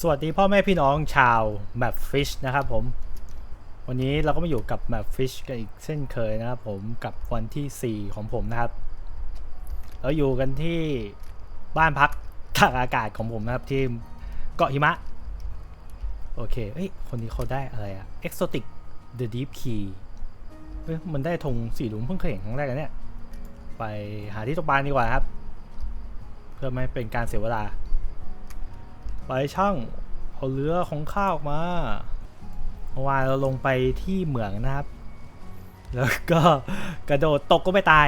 สวัสดีพ่อแม่พี่น้องชาวแมปฟิชนะครับผม วันนี้เราก็มาอยู่กับแมปฟิชกันอีกเช่นเคยนะครับผมกับวันที่ 4 ของผมนะครับ เราอยู่กันที่บ้านพักตากอากาศของผมนะครับที่เกาะหิมะ โอเคเอ้ยคนนี้เขาได้อะไรอะ Exotic The Deep Key เฮ้ยมันได้ธงสีหลุมเพิ่งเคยเห็นครั้งแรกนะเนี่ย ไปหาที่ตกปลาดีกว่าครับ เพื่อไม่เป็นการเสียเวลา ไปช่างเอาเรือของข้าออกมาเมื่อวานเราลงไปที่เหมืองนะครับ แล้วก็กระโดดตกก็ไม่ตาย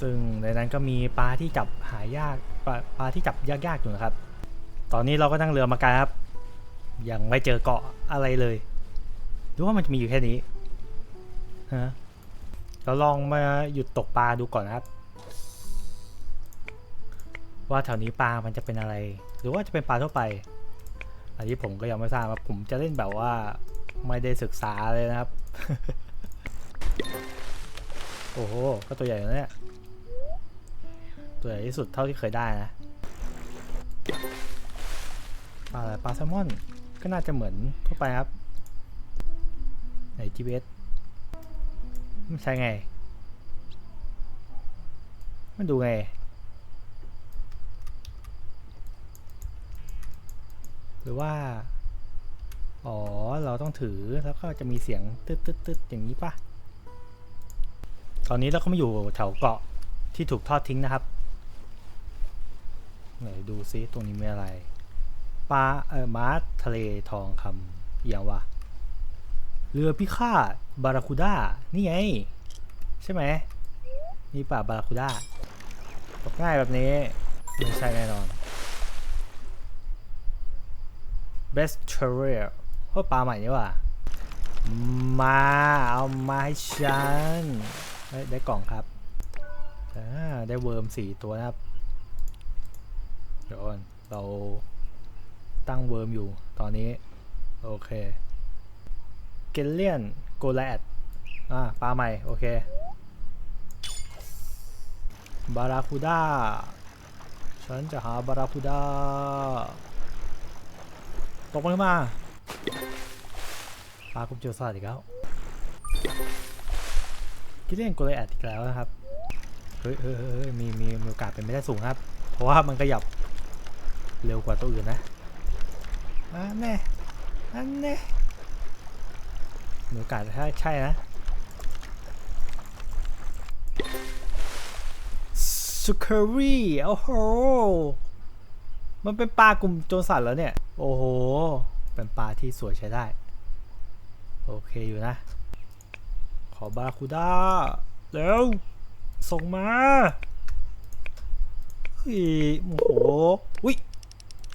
ซึ่งในนั้นก็มีปลาที่จับหายากปลาปลาที่จับยากๆอยู่นะครับ ตอนนี้เราก็นั่งเรือมาไกันครับ ยังไม่เจอเกาะอะไรเลยหรือว่ามันจะมีอยู่แค่นี้ฮะเราลองมาหยุดตกปลาดูก่อนนะครับ ว่าแถวนี้ปลามันจะเป็นอะไร หรือว่าจะเป็นปลาทั่วไป อันนี้ผมก็ยังไม่ทราบครับผมจะเล่นแบบว่าไม่ได้ศึกษาเลยนะครับ โอ้โห ก็ตัวใหญ่นะเนี่ย ตัวใหญ่ที่สุดเท่าที่เคยได้นะ ปลาอะไรปลาแซลมอน ก็น่าจะเหมือนทั่วไปครับ ใน GPS ไม่ใช่ไง มันดูไง รือว่า อ๋อ เราต้องถือแล้วก็จะมีเสียงตึ๊ดตึ๊ดตึ๊ดอย่างนี้ปะตอนนี้เราก็มาอยู่แถวเกาะที่ถูกทอดทิ้งนะครับ ไหนดูซิตรงนี้มีอะไร ปลา เออม้าทะเลทองคำอย่างวะ เรือพิฆาตบาราคูด้า นี่ไง ใช่ไหม นี่ป่าบาราคูด้าตกง่ายแบบนี้ ไม่ใช่แน่นอน best travel เพราปลาใหม่นี่ว่ะมาเอามาให้ฉันเฮ้ได้กล่องครับอ่าได้เวิร์มสี่ตัวนะครับเดี๋ยวเราตั้งเวิร์มอยู่ตอนนี้ โอเค เกลเลียนโกลแอดอ่าปลาใหม่ โอเค บาราคูด้า ฉันจะหาบาราคูด้า ตกมาขึ้นมาปลาคุมเจอสลัดอีกแล้วกิเลียนโกลแอดอีกแล้วนะครับเฮ้ยเฮ้ยเฮ้ยเฮ้ยมีมีมีโอกาสเป็นไม่ได้สูงครับ เพราะว่ามันขยับเร็วกว่าตัวอื่นนะอันแน่อันแน่มีโอกาสถ้าใช่นะสุคารีโอ้โห มันเป็นปลากลุ่มโจรสัตว์แล้วเนี่ย โอ้โห เป็นปลาที่สวยใช้ได้ โอเคอยู่นะ ขอบาราคูด้าเร็วส่งมาเฮ้ยโอ้โหอุ้ย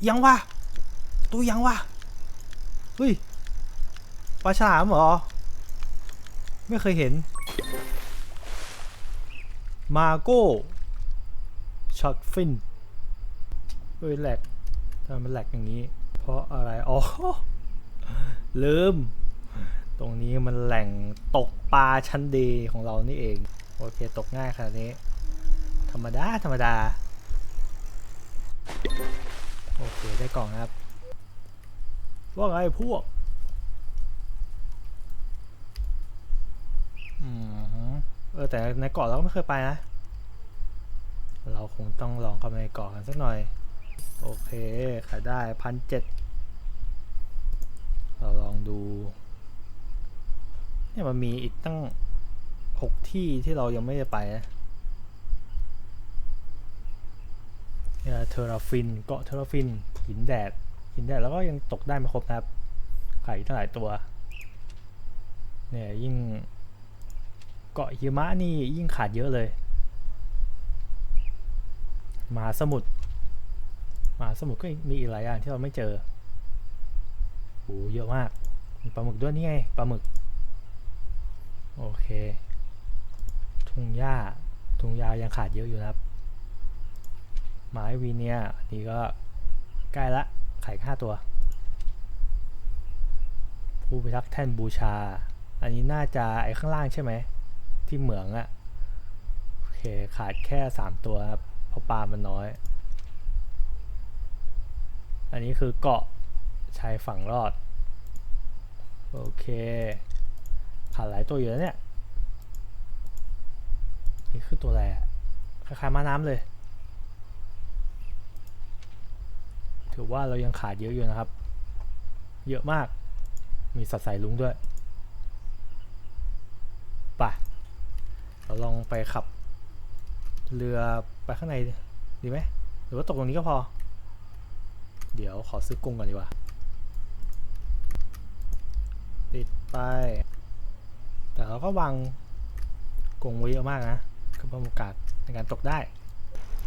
ยังวะตัวยังวะเฮ้ยปลาฉลามเหรอ ไม่เคยเห็น มาโก้ช็อตฟินเฮ้ยแหลกทำไมมันแหลกอย่างนี้ เพราะอะไร อ๋อ ลืม ตรงนี้มันแหล่งตกปลาชั้นดีของเรานี่เอง โอเค ตกง่ายขนาดนี้ ธรรมดา ธรรมดา โอเค ได้กล่องนะครับ ว่าไงพวก อืมฮึเออแต่ในเกาะเราก็ไม่เคยไปนะ เราคงต้องลองเข้าไปในเกาะกันสักหน่อย โอเค ขายได้พันเจ็ดเราลองดู เนี่ยมันมีอีกตั้งหกที่ที่เรายังไม่ได้ไปนะเนี่ยเทอราฟินเกาะเทอราฟิน หินแดด หินแดดแล้วก็ยังตกได้ไม่ครบนะครับขายอีกตั้งหลายตัว เนี่ยยิ่งเกาะหิมะนี่ยิ่งขาดเยอะเลย มหาสมุทร มหาสมุทรก็มีอีกหลายอย่างที่เราไม่เจอโหเยอะมาก มีปลาหมึกด้วยนี่ไงปลาหมึก โอเค ทุ่งหญ้า ทุ่งหญ้ายังขาดเยอะอยู่นะครับ ไม้วีเนียนนี้ก็ใกล้ละขายห้าตัว ผู้พิทักษ์แท่นบูชา อันนี้น่าจะไอ้ข้างล่างใช่ไหม ที่เหมืองอะโอเค ขาดแค่สามตัวครับ เพราะปลามันน้อย อันนี้คือเกาะชายฝั่งรอด โอเคผ่านหลายตัวอยู่แล้วเนี่ย นี่คือตัวอะไรคล้ายๆม้าน้ำเลย ถือว่าเรายังขาดเยอะอยู่นะครับ เยอะมาก มีสัตว์สายลุงด้วยไปะเราลองไปขับ เรือไปข้างในดีไหม หรือว่าตกตรงนี้ก็พอ เดี๋ยวขอซื้อกุ้งก่อนดีกว่า ติดไป แต่เราก็วางกรงไว้เยอะมากนะคือเพิ่มโอกาสในการตกได้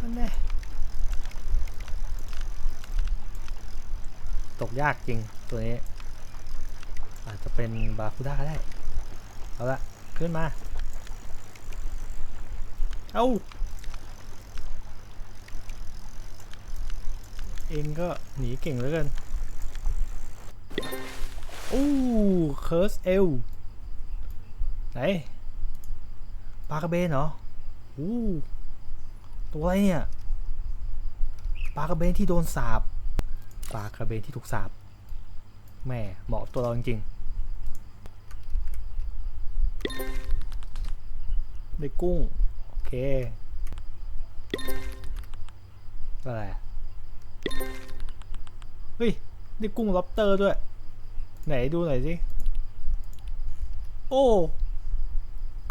นั่นแน่ตกยากจริงตัวนี้ อาจจะเป็นบาคูด้าก็ได้ เอาละขึ้นมา เอา เองก็หนีเก่งเหลือเกินโอ้เคิร์สเอลไหนปลากระเบนเหรออู้ตัวอะไรเนี่ยปลากระเบนที่โดนสาบปลากระเบนที่ถูกสาบแม่เหมาะตัวเราจริงๆได้กุ้ง โอเคอะไรอะ เฮ้ยได้กุ้งล็อบเตอร์ด้วย ไหนดูหน่อยสิ โอ้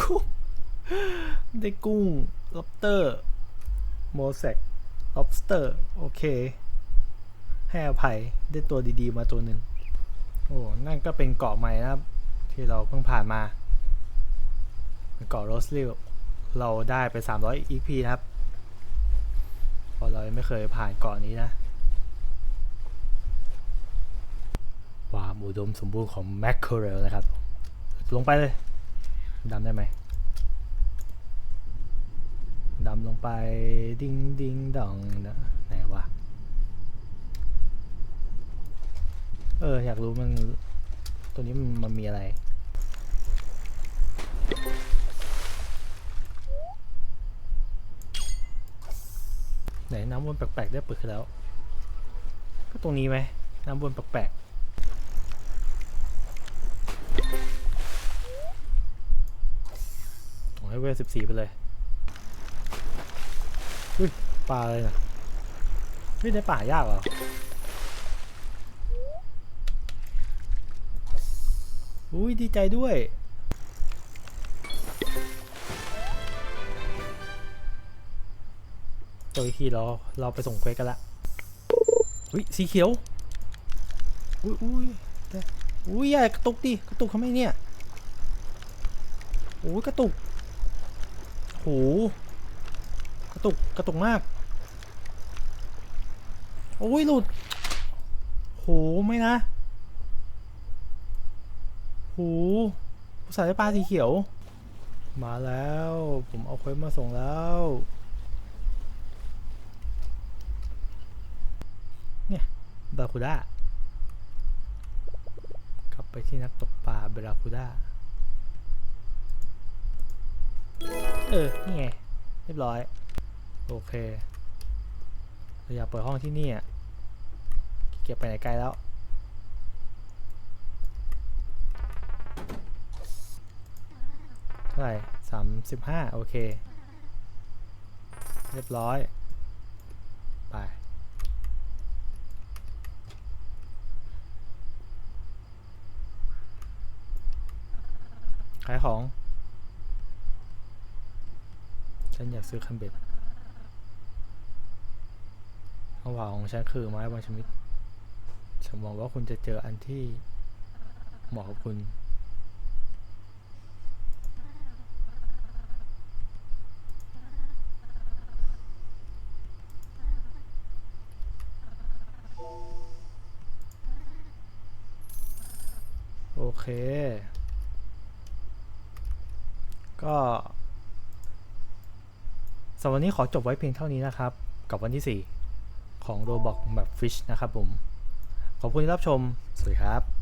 กุ้งได้กุ้ง lobster โมเสก lobster โอเค ให้อภัยได้ตัวดีๆมาตัวหนึ่งโอ้นั่นก็เป็นเกาะใหม่นะครับ ที่เราเพิ่งผ่านมาเกาะโรสลิลเราได้ไป 300 EP นะครับ เพราะเราไม่เคยผ่านเกาะนี้นะ ความ อุดมสมบูรณ์ของแมคเคอเรลนะครับ ลงไปเลยดำได้ไหมดำลงไปดิ้งดิ้งดองนะไหนวะเออ อยากรู้มันตัวนี้มันมันมีอะไร ไหนน้ำวนแปลกๆได้เปิดขึ้นแล้ว ก็ตรงนี้ไหมน้ำวนแปลกๆ เวลสิบสี่ไปเลยอุ้ยปลาอะไรนะไม่ได้ป่ายากเหรออุ้ยดีใจด้วย ตัวอีกทีเราเราไปส่งเควกันละอุ้ยสีเขียว อุ้ยอุ้ยแต่อุ้ยอย่กระตุกดิกระตุกทำไมเนี่ย โอ้ยกระตุก หกระตุกกระตุกมาก โอ้ยหลุดโหไม่นะโหสายปลาสีเขียว มาแล้ว ผมเอาเควสมาส่งแล้วเนี่ยบาคูด้ากลับไปที่นักตกปลาเบราคูด้า ออ นี่ไง เรียบร้อย โอเคเราอยากเปิดห้องที่นี่อะเกียจไปไหนไกลแล้ว เท่าไหร่สามสิบห้าโอเค เรียบร้อย ไป ขายของ ฉันอยากซื้อคันเบ็ดความหวังของฉันคือไม้บางชนิด ฉันหวังว่าคุณจะเจออันที่เหมาะกับคุณโอเค ก็ำหรับวันนี้ขอจบไว้เพียงเท่านี้นะครับ กับวันที่ 4 ของ Roblox แบบ Fish นะครับผม ขอบคุณที่รับชม สวัสดีครับ